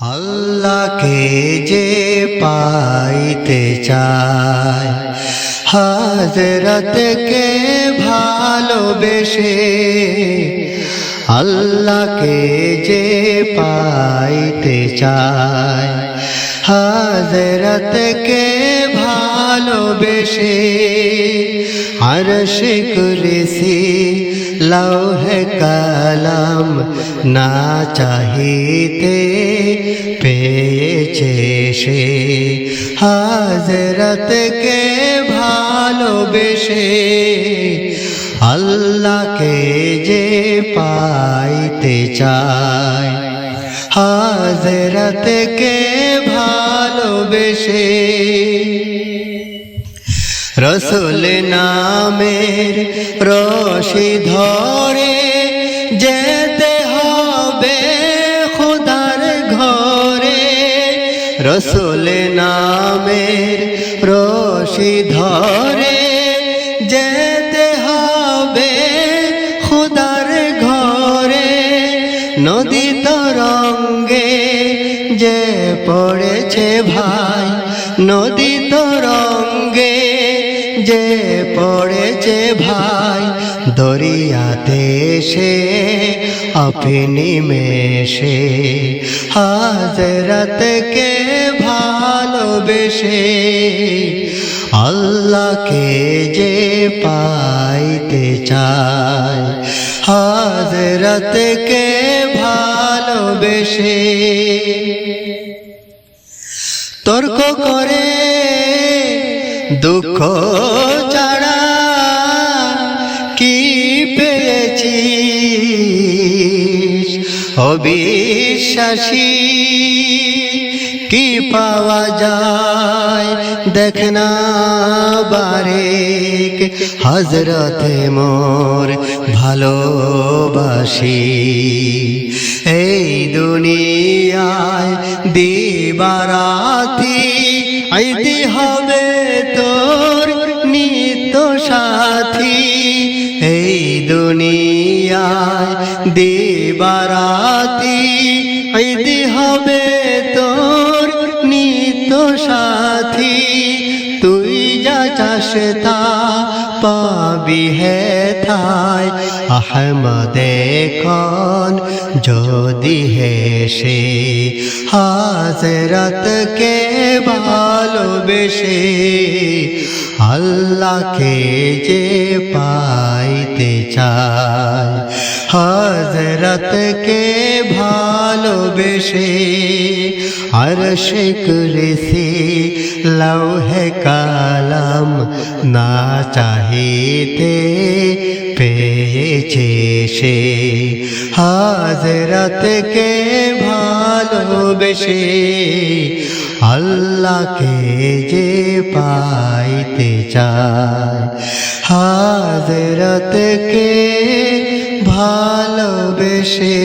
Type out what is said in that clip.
আল্লাহকে যে পাইতে চায়। হাজরতকে ভালোবেসে আল্লাহকে যে পাইতে চায়। হাজরতকে ভালোবেসে আরশ কুরসি লৌহে কালাম না চাহিতে পেয়েছে সে হাজরতকে ভালোবেসে আল্লাহকে যে পাইতে চায় হাজরতকে ভালোবেসে রসুল নামের রশি ধরে যেতে হবে খুদার ঘরে। রসুল নামের রশি ধরে যেতে হবে খুদার ঘরে। নদী তরঙ্গে যে পড়েছে ভাই, নদী তরঙ্গে যে পড়েছে ভাই দরিয়াতে সে আপনি মেশে হাজরতকে ভালোবেসে আল্লাহকে যে পাইতে চায়, হাজরতকে ভালোবেসে। তর্ক করে দুঃখ ছাড়া কি পেয়েছিস? অবিশ্বাসী কি পাওয়া যায়? দেখ না বারেক। হজরতে মোর ভালোবাসি। এই দুনিয়ায় দিবারাতি আইতে হবে তোর নিত্য সাথী। এই দুনিয়ায় দেবারাতি। আইতি হবে তোর নিত্য সাথী। তুই যা তা পাবি হে থাই। আহমদ কন যদি হে সে হাজরতকে ভালোবেসে আল্লাহকে যে পাইতে চায় হজরতকে ভালোবেসে আরশ কুরসি লৌহে কালাম না চাহিতে পেয়েছে সে হাজরতকে ভালোবেসে আল্লাহকে যে পাইতে চায় হাজরতকে ভালোবেসে